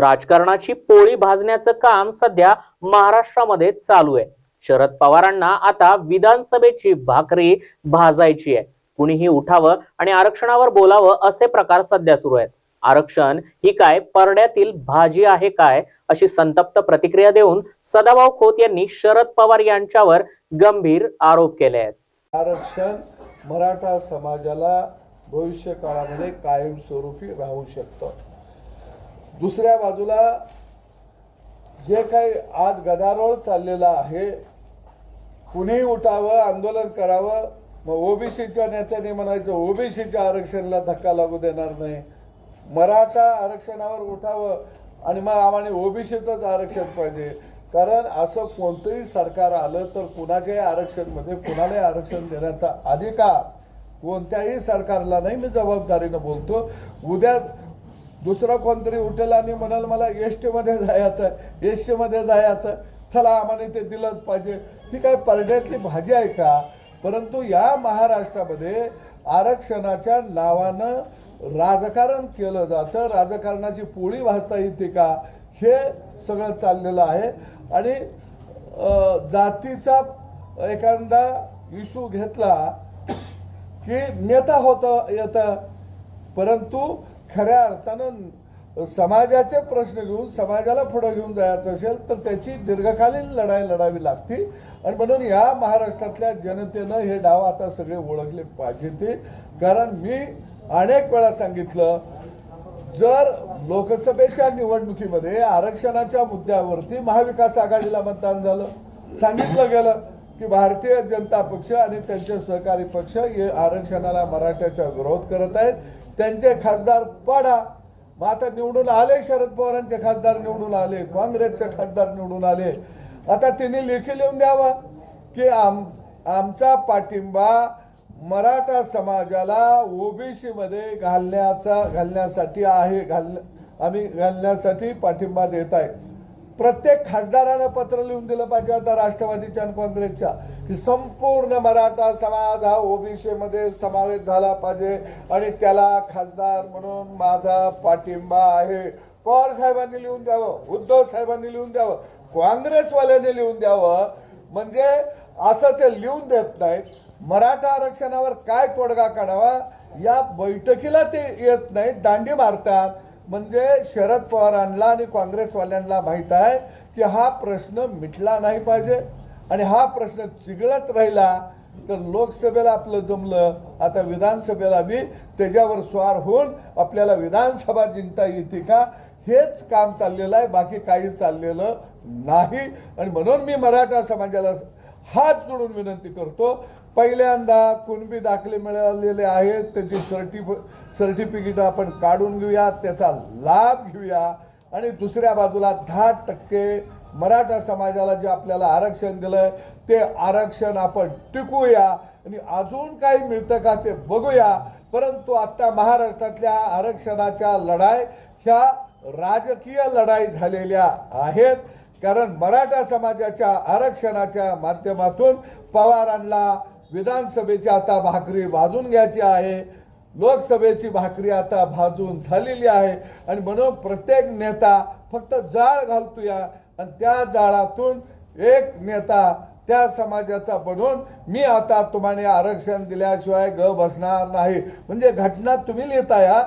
राजकारणाची पोळी भाजण्याचं काम सध्या महाराष्ट्रामध्ये चालू आहे. शरद पवारांना आता विधानसभेची भाकरी भाजायची आहे. कुणीही उठावं आणि आरक्षणावर बोलावं असे प्रकार सध्या सुरू आहेत. आरक्षण ही काय परड्यातील भाजी आहे काय अशी संतप्त प्रतिक्रिया देऊन सदाभाऊ खोत यांनी शरद पवार यांच्यावर गंभीर आरोप केले आहेत. आरक्षण मराठा समाजाला भविष्य काळामध्ये कायमस्वरूपी राहू शकतं. दुसऱ्या बाजूला जे काही आज गदारोळ चाललेला आहे कुणीही उठावं आंदोलन करावं मग ओबीसीच्या नेत्याने म्हणायचं ओबीसीच्या आरक्षणाला धक्का लागू देणार नाही. मराठा आरक्षणावर उठावं आणि मग आम्हाला ओबीसीतच आरक्षण पाहिजे. कारण असं कोणतंही सरकार आलं तर कुणाच्याही आरक्षणमध्ये कुणालाही आरक्षण देण्याचा अधिकार कोणत्याही सरकारला नाही. मी जबाबदारीनं बोलतो. उद्या दुसरा कोणतरी उठेल आणि म्हणाल मला एस टीमध्ये जायचं एस टीमध्ये जायचं चला आम्हाला ते दिलंच पाहिजे. ही काय परड्यातली भाजी आहे का? परंतु या महाराष्ट्रामध्ये आरक्षणाच्या नावानं राजकारण केलं जातं. राजकारणाची पोळी भाजता येते का? हे सगळं चाललेलं आहे. आणि जातीचा एखादा इशू घेतला की नेता होतं येतं. परंतु खऱ्या अर्थानं समाजाचे प्रश्न घेऊन समाजाला पुढे घेऊन जायचं असेल तर त्याची दीर्घकालीन लढाई लढावी लागते. आणि म्हणून या महाराष्ट्रातल्या जनतेनं हे डाव आता सगळे ओळखले पाहिजे ते. कारण मी अनेक वेळा सांगितलं जर लोकसभेच्या निवडणुकीमध्ये आरक्षणाच्या मुद्द्यावरती महाविकास आघाडीला मतदान झालं सांगितलं गेलं की भारतीय जनता पक्ष आणि त्यांचे सहकारी पक्ष हे आरक्षणाला मराठ्याचा विरोध करत आहेत. त्यांचे खासदार पाडा. मग आता निवडून आले शरद पवारांचे खासदार निवडून आले काँग्रेसचे खासदार निवडून आले. आता तिने लेखी लिहून द्यावा की आम आमचा पाठिंबा मराठा समाजाला ओबीसीमध्ये घालण्याचा घालण्यासाठी आहे घाल आम्ही घालण्यासाठी पाठिंबा देत आहे. प्रत्येक खासदारानं पत्र लिहून दिलं पाहिजे आता राष्ट्रवादीच्या आणि काँग्रेसच्या की संपूर्ण मराठा समाज हा ओबीसीमध्ये समावेश झाला पाहिजे. आणि त्याला खासदार म्हणून माझा पाठिंबा आहे. पवार साहेबांनी लिहून द्यावं उद्धव साहेबांनी लिहून द्यावं काँग्रेसवाल्यांनी लिहून द्यावं. म्हणजे असं ते लिहून देत नाहीत. मराठा आरक्षणावर काय तोडगा काढावा? या बैठकीला ते येत नाहीत. दांडी मारतात. म्हणजे शरद पवारांना आणि काँग्रेसवाल्यांना माहीत आहे की हा प्रश्न मिटला नाही पाहिजे. आणि हा प्रश्न चिघळत राहिला तर लोकसभेला आपलं जमलं आता विधानसभेला बी त्याच्यावर स्वार होऊन आपल्याला विधानसभा जिंकता येते का? हेच काम चाललेलं आहे बाकी काही चाललेलं नाही. आणि म्हणून मी मराठा समाजाला हात जोडून विनंती करतो. पहिल्यांदा कुणबी दाखले मिळालेले आहेत त्याची सर्टिफ सर्टिफिकेट आपण काढून घेऊया त्याचा लाभ घेऊया. आणि दुसऱ्या बाजूला दहा टक्के मराठा समाजाला जे आपल्याला आरक्षण दिलंय ते आरक्षण आपण टिकूया. आणि अजून काही मिळतं का ते बघूया. परंतु आत्ता महाराष्ट्रातल्या आरक्षणाच्या लढाई ह्या राजकीय लढाई झालेल्या आहेत. कारण मराठा समाजाच्या आरक्षणाच्या माध्यमातून पवारांना विधानसभेची आता भाकरी वाजून घ्यायची आहे. लोकसभेची भाकरी आता भाजून झालेली आहे. आणि म्हणून प्रत्येक नेता फक्त जाळ घालतोया. आणि त्या जाळातून एक नेता त्या समाजाचा बनून मी आता तुम्हाला आरक्षण दिल्याशिवाय ग बसणार नाही. म्हणजे घटना तुम्ही लिहिता या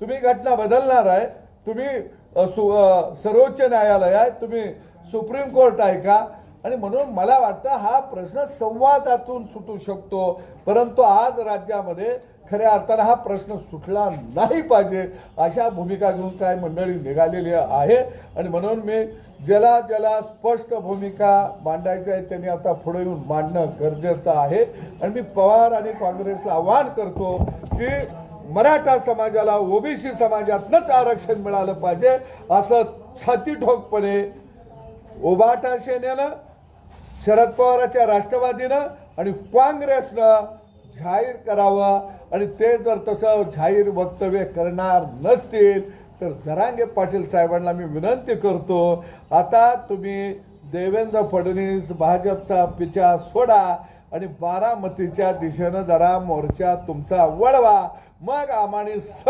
तुम्ही घटना बदलणार आहे. तुम्ही सर्वोच्च न्यायालय आहे तुम्ही सुप्रीम कोर्ट आहे का? आणि म्हणून मला वाटतं हा प्रश्न संवादातून सुटू शकतो परंतु आज राज्यामध्ये खऱ्या अर्थानं हा प्रश्न सुटला नाही पाहिजे अशा भूमिका घेऊन काय मंडळी निघालेली आहे. आणि म्हणून मी ज्याला ज्याला स्पष्ट भूमिका मांडायची आहे त्यांनी आता पुढे येऊन मांडणं गरजेचं आहे. आणि मी पवार आणि काँग्रेसला आवाहन करतो की मराठा समाजाला ओबीसी समाजातनंच आरक्षण मिळालं पाहिजे असं छाती ठोकपणे ओबाटा सेनेनं शरद पवाराच्या राष्ट्रवादीनं आणि काँग्रेसनं जाहीर करावं. आणि ते जर तसं जाहीर वक्तव्य करणार नसतील तर जरांगे पाटील साहेबांना मी विनंती करतो आता तुम्ही देवेंद्र फडणवीस भाजपचा पिछा सोडा आणि बारामतीच्या दिशेनं जरा मोर्चा तुमचा वळवा. मग आम्हाला